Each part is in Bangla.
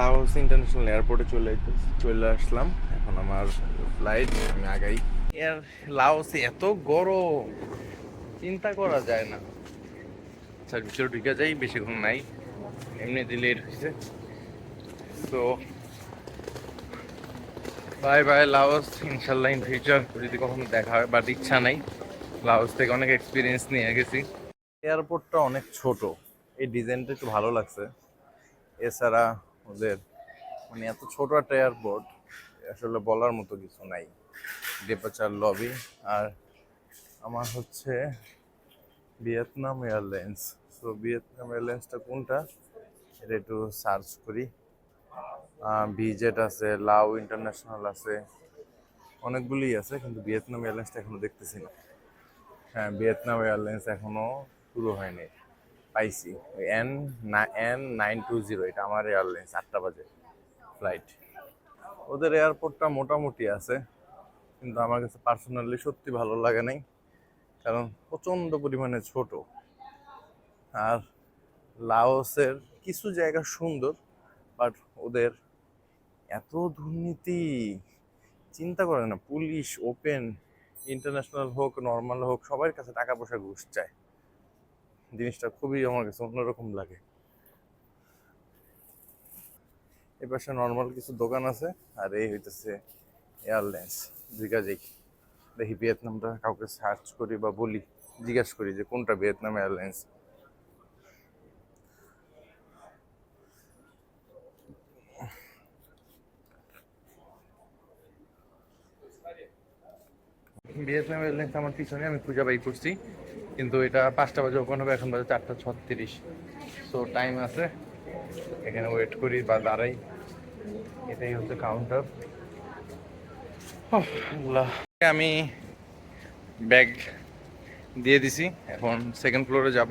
লাওস ইন্টারন্যাশনাল এয়ারপোর্টে চলে চলে আসলাম। এখন আমার ফ্লাইট আমি আগাই। এর লাওসে এত গরম, চিন্তা করা যায় না। আচ্ছা ভিতরে ঢুকে যাই বেশিক্ষণ নাই। এমনিতে লেট হয়েছে তো বাই বাই লাওস, ইনশাল্লাহ ইন ফিউচার যদি কখনো দেখা হয় বাট ইচ্ছা নাই। লাওস থেকে অনেক এক্সপিরিয়েন্স নিয়ে গেছি। এয়ারপোর্টটা অনেক ছোট। এই ডিজাইনটা একটু ভালো লাগছে। এছাড়া ওদের। মানে এত ছোট একটা এয়ারপোর্ট আসলে বলার মতো কিছু নাই। ডেপাচার লবি আর আমার হচ্ছে ভিয়েতনাম এয়ারলাইন্স সো ভিয়েতনাম এয়ারলাইন্সটা কোনটা? এটা একটু সার্চ করি। ভিজেট আছে লাও ইন্টারন্যাশনাল আছে অনেকগুলি আছে, কিন্তু ভিয়েতনাম এয়ারলাইন্সটা এখনও দেখতেছি না। হ্যাঁ ভিয়েতনাম এয়ারলাইন্স এখনও শুরু হয়নি। পাইছি। N N nine two zero এটা আমার এয়ারলাইন্স আটটা বাজে ফ্লাইট ওদের এয়ারপোর্টটা মোটামুটি আছে, কিন্তু আমার কাছে পার্সোনালি সত্যি ভালো লাগে নাই, কারণ প্রচণ্ড পরিমাণে ছোট। আর লাওসের কিছু জায়গা সুন্দর বাট ওদের এত দুর্নীতি, চিন্তা করে না, পুলিশ ওপেন ইন্টারন্যাশনাল হোক নর্মাল হোক, সবার কাছে টাকা পয়সা ঘুষ চায়। জিনিসটা খুবই আমার কাছে অন্যরকম লাগে। এ পাশে নর্মাল কিছু দোকান আছে, আর এই হইতেছে এয়ারলাইন্স জিগা দেখি দেখি ভিয়েতনামটা কাউকে সার্চ করি বা বলি, জিজ্ঞাসা করি যে কোনটা ভিয়েতনাম এয়ারলাইন্স ভিয়েতনাম এয়ারলাইন্স আমার পিছনে, আমি খুঁজে বাই করছি। কিন্তু এটা পাঁচটা বাজে ওপেন হবে, এখন বাজে চারটা ছত্রিশ। সো টাইম আছে। এখানে ওয়েট করি বা দাঁড়াই। এটাই হচ্ছে কাউন্টার আমি ব্যাগ দিয়ে দিছি। এখন সেকেন্ড ফ্লোরে যাব।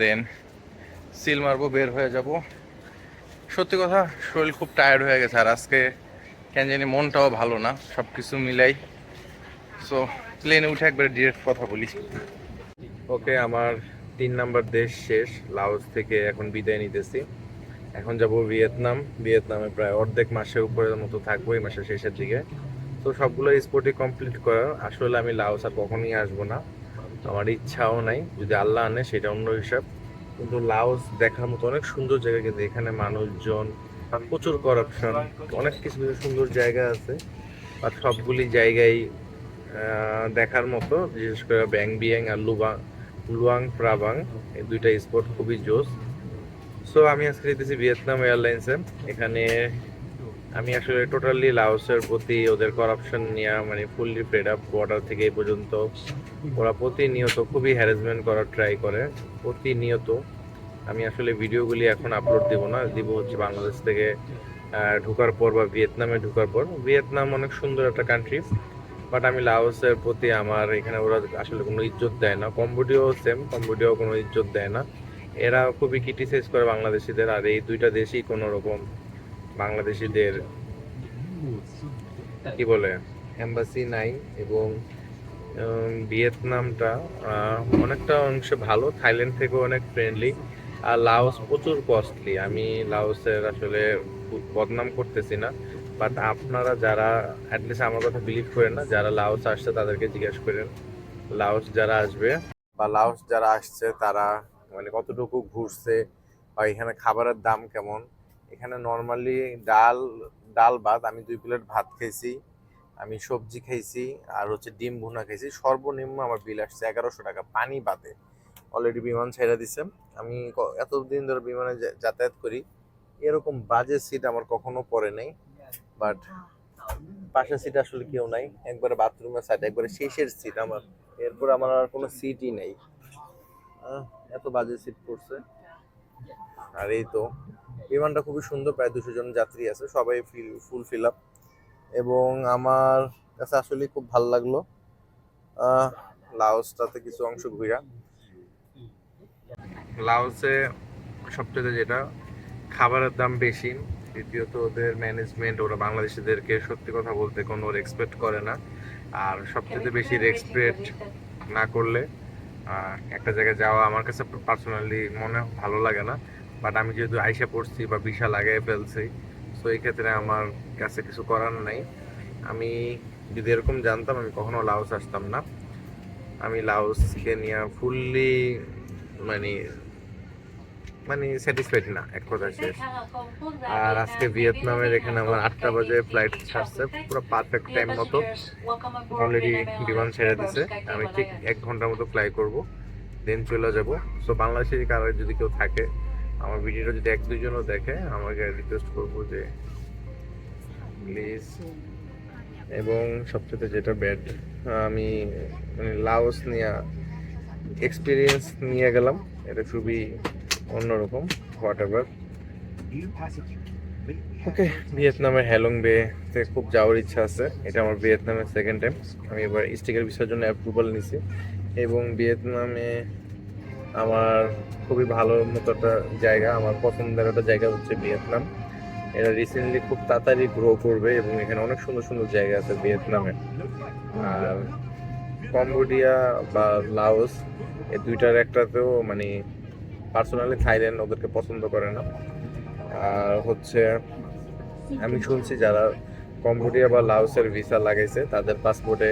দেন সিল মারবো, বের হয়ে যাব। সত্যি কথা, শরীর খুব টায়ার্ড হয়ে গেছে। আর আজকে কেন জানি মনটাও ভালো না। সব কিছু মিলাই সো প্লেনে উঠে একবার ডিরেক্ট কথা বলি। ওকে আমার তিন নাম্বার দেশ শেষ, লাওস থেকে এখন বিদায় নিতেছি। এখন যাব ভিয়েতনাম। ভিয়েতনামে প্রায় অর্ধেক মাসের উপরের মতো থাকব, এই মাসের শেষের দিকে। তো সবগুলো স্পোর্টই কমপ্লিট করার। আসলে আমি লাওস আর কখনই আসব না। আমার ইচ্ছাও নাই, যদি আল্লাহ আনে সেটা অন্য হিসাব। কিন্তু লাওস দেখার মতো অনেক সুন্দর জায়গা কিন্তু এখানে মানুষজন, প্রচুর করাপশন অনেক কিছু সুন্দর জায়গা আছে। আর সবগুলি জায়গায় দেখার মতো, বিশেষ করে ব্যাং বিয়াং আর লুবাং, লুয়াং প্রাবাং, এই দুইটা স্পট খুবই জোস। সো আমি আজকে যেতেছি ভিয়েতনাম এয়ারলাইন্সে। এখানে আমি আসলে টোটালি লাওসের প্রতি ওদের করাপশন নিয়ে মানে ফুললি ফেড আপ বর্ডার থেকে এই পর্যন্ত। ওরা প্রতিনিয়ত খুবই হ্যারাসমেন্ট করার ট্রাই করে, প্রতিনিয়ত। আমি আসলে ভিডিওগুলি এখন আপলোড দিব না, দিব হচ্ছে বাংলাদেশ থেকে ঢোকার পর বা ভিয়েতনামে ঢোকার পর। ভিয়েতনাম অনেক সুন্দর একটা কান্ট্রি বাট আমি লাওসের প্রতি আমার এখানে ওরা আসলে কোনো ইজ্জত দেয় না। কম্বোডিয়াও সেম কম্বোডিয়াও কোনো ইজ্জত দেয় না। এরা খুবই ক্রিটিসাইজ করে বাংলাদেশিদের, আর এই দুইটা দেশই কোনো রকম বাংলাদেশিদের কি বলে এম্বাসি নাই এবং ভিয়েতনামটা অনেকটা অংশে ভালো, থাইল্যান্ড থেকেও অনেক ফ্রেন্ডলি আর লাওস প্রচুর কস্টলি আমি লাওসের আসলে বদনাম করতেছি না। বাট আপনারা যারা অ্যাটলিস্ট আমার কথা বিলিভ করেন না, যারা লাওস আসছে তাদেরকে জিজ্ঞেস করেন। লাওস যারা আসবে, বা লাওস যারা আসছে, তারা মানে কতটুকু ঘুরছে, বা এখানে খাবারের দাম কেমন? এখানে নর্মালি ডাল ডাল ভাত, আমি দুই প্লেট ভাত খেয়েছি, আমি সবজি খাইছি আর হচ্ছে ডিম ভুনা খাইছি সর্বনিম্ন আমার বিল আসছে এগারোশো টাকা পানি বাদে অলরেডি বিমান ছেড়ে দিছে। আমি এতদিন ধরে বিমানে যাতায়াত করি। এরকম বাজে সিট আমার কখনো পড়ে নাই। বাট পাশের সিট আসলে কেউ নাই। একবারে বাথরুমের সাইড একবারে শেষের সিট আমার। এরপর আমার আর কোনো সিটই নেই। এত বাজে সিট পড়ছে। আর এই তো, বিমানটা খুবই সুন্দর, প্রায় দুশো জন যাত্রী আছে, সবাই ফিল ফুল ফিল আপ এবং আমার কাছে আসলে খুব ভালো লাগল। লাওসটাতে কিছু অংশ ঘুরা লাওসে সবচেয়ে যেটা, খাবারের দাম বেশি। দ্বিতীয়ত ওদের ম্যানেজমেন্ট ওরা বাংলাদেশিদেরকে সত্যি কথা বলতে কোনো রেসপেক্ট করে না। আর সবচেয়ে বেশি রেসপেক্ট না করলে একটা জায়গায় যাওয়া আমার কাছে পার্সোনালি মনে ভালো লাগে না। বাট আমি যেহেতু আইসা পড়ছি বা ভিসা লাগাই ফেলছি সো এই ক্ষেত্রে আমার কাছে কিছু করার নাই। আমি যদি এরকম জানতাম আমি কখনো লাওস আসতাম না। আমি লাওসকে নিয়ে ফুললি মানে মানে স্যাটিসফাইড না এক কথা শেষ। আর আজকে ভিয়েতনামের এখানে আমার আটটা বাজে ফ্লাইট ছাড়ছে পুরো পারফেক্ট টাইম মতো। অলরেডি বিমান ছেড়ে দিছে। আমি ঠিক এক ঘণ্টার মতো ফ্লাই করব দেন চলে যাব। সো বাংলাদেশের কারও যদি কেউ থাকে আমার ভিডিওটা যদি এক দুইজনও দেখে আমাকে রিকোয়েস্ট করব যে প্লিজ এবং সবচেয়ে যেটা ব্যাড আমি মানে লাওস নিয়ে এক্সপিরিয়েন্স নিয়ে গেলাম। এটা খুবই অন্যরকম হোয়াট ওকে ভিয়েতনামের হ্যালং বে তে খুব যাওয়ার ইচ্ছা আছে। এটা আমার ভিয়েতনামের সেকেন্ড টাইম আমি এবার স্টিকার ভিসার জন্য অ্যাপ্রুভাল নিছি। এবং ভিয়েতনামে আমার খুবই ভালো মতো একটা জায়গা আমার পছন্দের একটা জায়গা হচ্ছে ভিয়েতনাম এটা রিসেন্টলি খুব তাড়াতাড়ি গ্রো করবে এবং এখানে অনেক সুন্দর সুন্দর জায়গা আছে ভিয়েতনামে আর কম্বোডিয়া বা লাওস এই দুইটার একটাতেও মানে পার্সোনালি থাইল্যান্ড ওদেরকে পছন্দ করে না। আর হচ্ছে আমি শুনছি যারা কম্বোডিয়া বা লাউসের ভিসা লাগাইছে তাদের পাসপোর্টে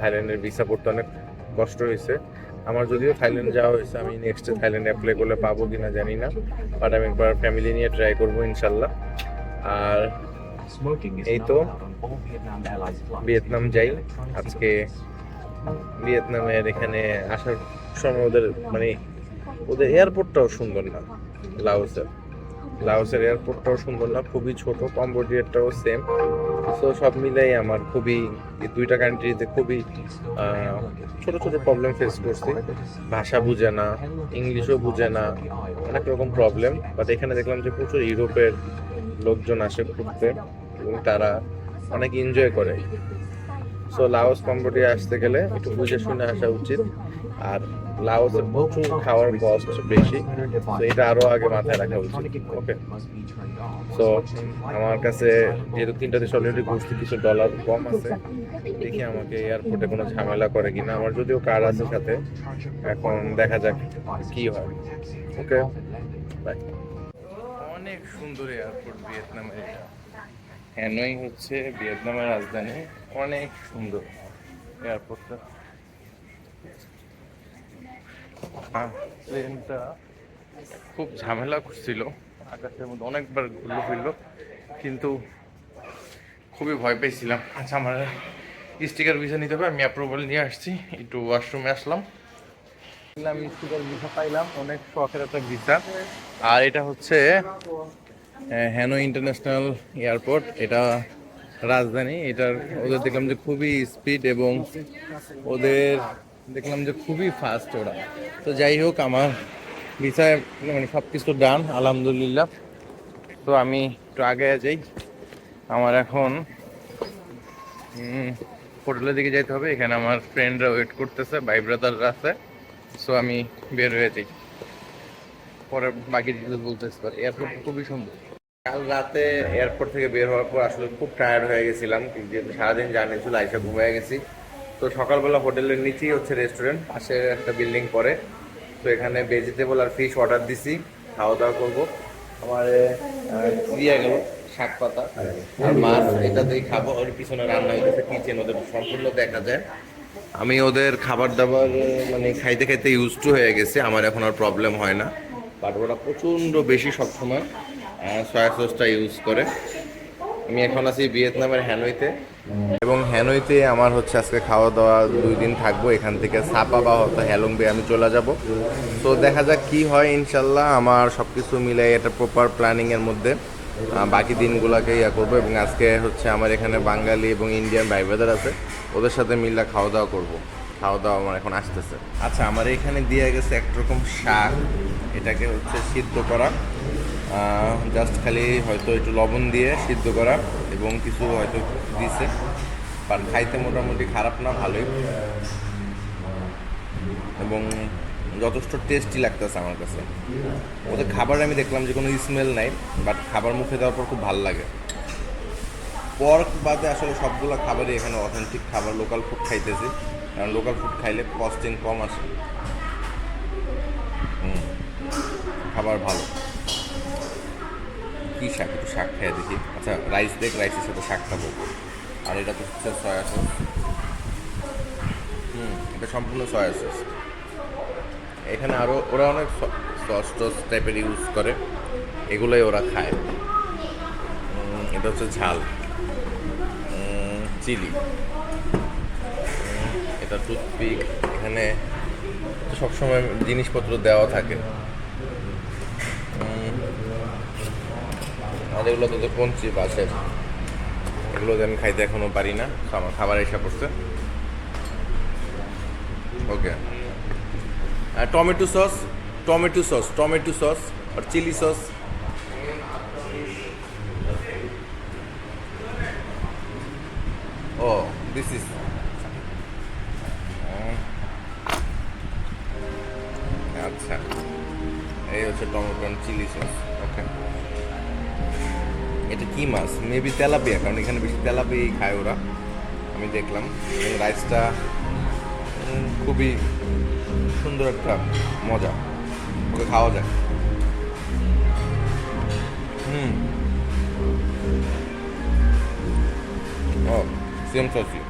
থাইল্যান্ডের ভিসা করতে অনেক কষ্ট হয়েছে আমার যদিও থাইল্যান্ড যাওয়া হয়েছে আমি নেক্সট থাইল্যান্ড অ্যাপ্লাই করলে পাবো কিনা জানি না বাট আমি একবার ফ্যামিলি নিয়ে ট্রাই করব ইনশাল্লাহ। আর এই তো ভিয়েতনাম যাই আজকে ভিয়েতনামের এখানে আসার সময় ওদের মানে ওদের এয়ারপোর্টটাও সুন্দর না, লাউসের। লাউসের এয়ারপোর্টটাও সুন্দর না, খুবই ছোট কম্বোডিয়ারটাও সেম সো সব মিলাই আমার খুবই, এই দুইটা কান্ট্রিতে খুবই ছোট ছোট প্রবলেম ফেস করছি। ভাষা বুঝে না, ইংলিশও বুঝে না, অনেক রকম প্রবলেম বাট এখানে দেখলাম যে প্রচুর ইউরোপের লোকজন আসে ঘুরতে এবং তারা অনেক এনজয় করে। সো লাওস, কম্বোডিয়া আসতে গেলে একটু বুঝে শুনে আসা উচিত। আর লাওসে প্রচুর খাওয়ার কস্ট বেশি তো এটা আরও আগে মাথায় রাখা উচিত। ওকে সো আমার কাছে যেহেতু তিনটা দেশ অলরেডি ঘুরছি কিছু ডলার কম আছে দেখি আমাকে এয়ারপোর্টে কোনো ঝামেলা করে কিনা। আমার যদিও কার আছে সাথে এখন দেখা যাক কি হয়। ওকে বাই অনেক সুন্দর এয়ারপোর্ট ভিয়েতনামের এটা। হ্যানয় হচ্ছে ভিয়েতনামের রাজধানী। অনেক সুন্দর এয়ারপোর্টটা প্লেনটা খুব ঝামেলা করছিল। আকাশের মধ্যে অনেকবার ঘুরলো ফিরলো কিন্তু খুবই ভয় পেয়েছিলাম। আচ্ছা আমার স্টিকার ভিসা নিতে হবে আমি অ্যাপ্রুভাল নিয়ে আসছি। একটু ওয়াশরুমে আসলাম। আমি স্টিকার ভিসা পাইলাম অনেক শখের একটা ভিসা আর এটা হচ্ছে হ্যানো ইন্টারন্যাশনাল এয়ারপোর্ট এটা রাজধানী এটার ওদের দেখলাম যে খুবই স্পিড এবং ওদের দেখলাম যে খুবই ফাস্ট ওরা। তো যাই হোক, আমার ভিসায় মানে সব কিছু ডান আলহামদুলিল্লাহ। তো আমি একটু আগে যাই। আমার এখন হোটেলের দিকে যাইতে হবে। এখানে আমার ফ্রেন্ডরা ওয়েট করতেছে, ভাই ব্রাদাররা আছে। সো আমি বের হয়ে যাই। পরে বাকি ডিটেলস বলতেছি পারি। এয়ারপোর্ট খুবই সুন্দর। কাল রাতে এয়ারপোর্ট থেকে বের হওয়ার পর আসলে খুব টায়ার্ড হয়ে গেছিলাম। যেহেতু সারাদিন জার্নি ছিল, আইসা ঘুমিয়ে গেছি। তো সকালবেলা হোটেলের নিচেই হচ্ছে রেস্টুরেন্ট পাশে একটা বিল্ডিং পরে তো এখানে ভেজিটেবল আর ফিশ অর্ডার দিছি, খাওয়া দাওয়া করব। আমার দিয়ে গেল, শাক পাতা। আর মাছ এটাতেই খাব। ওর পিছনে রান্না হইতেছে কিচেন ওদের সম্পূর্ণ দেখা যায়। আমি ওদের খাবার দাবার মানে খাইতে খাইতে ইউজ টু হয়ে গেছে, আমার এখন আর প্রবলেম হয় না। বাট ওরা প্রচণ্ড বেশি সবসময় সয়া সসটা ইউজ করে। আমি এখন আছি ভিয়েতনামের হ্যানইতে এবং হ্যানইতে আমার হচ্ছে আজকে খাওয়া দাওয়া দুই দিন থাকব। এখান থেকে সাপা বা হয়তো হ্যালং বে আমি চলে যাব। তো দেখা যাক কি হয়, ইনশাল্লাহ আমার সব কিছু মিলে এটা প্রপার প্ল্যানিংয়ের মধ্যে বাকি দিনগুলোকে ইয়া করব এবং আজকে হচ্ছে আমার এখানে বাঙালি এবং ইন্ডিয়ান ভাই ব্রাদার আছে, ওদের সাথে মিললে খাওয়া দাওয়া করব। খাওয়া দাওয়া আমার এখন আসতেছে। আচ্ছা আমার এখানে দিয়ে গেছে একরকম শাক, এটাকে হচ্ছে সিদ্ধ করা। জাস্ট খালি হয়তো একটু লবণ দিয়ে সিদ্ধ করা। এবং কিছু হয়তো দিছে। বাট খাইতে মোটামুটি খারাপ না, ভালোই। এবং যথেষ্ট টেস্টি লাগতেছে আমার কাছে। ওদের খাবার আমি দেখলাম যে কোনো স্মেল নাই বাট খাবার মুখে দেওয়ার পর খুব ভালো লাগে। পর্ক বাদে আসলে সবগুলো খাবারই এখানে অথেন্টিক খাবার লোকাল ফুড খাইতেছি। কারণ লোকাল ফুড খাইলে কস্টিং কম আসে। খাবার ভালো। কী শাক? একটু শাক খেয়ে দেখি। আচ্ছা রাইস দেখ রাইসের সাথে শাক খাব। আর এটা তো হচ্ছে সয়া সস হুম, এটা সম্পূর্ণ সয়া সস এখানে আরও ওরা অনেক সস টস টাইপের ইউজ করে। এগুলোই ওরা খায়। এটা হচ্ছে ঝাল। চিলি। এটা টুথপিক এখানে সবসময় জিনিসপত্র দেওয়া থাকে। আর এগুলো তো কঞ্চি বাসের এগুলো আমি খাইতে এখনও পারি না আমার খাবার এসে পড়ছে। Okay. R tomato sauce tomato sauce tomato sauce R chilli sauce. Oh this is আচ্ছা। এই হচ্ছে টমেটো চিলি সস এটা কি মাছ? মেবি তেলাপিয়া, কারণ এখানে বেশি তেলাপিয়াই খায় ওরা। আমি দেখলাম। এবং রাইসটা খুবই সুন্দর একটা মজা। ওকে খাওয়া যায় হুম। ও সেম সসই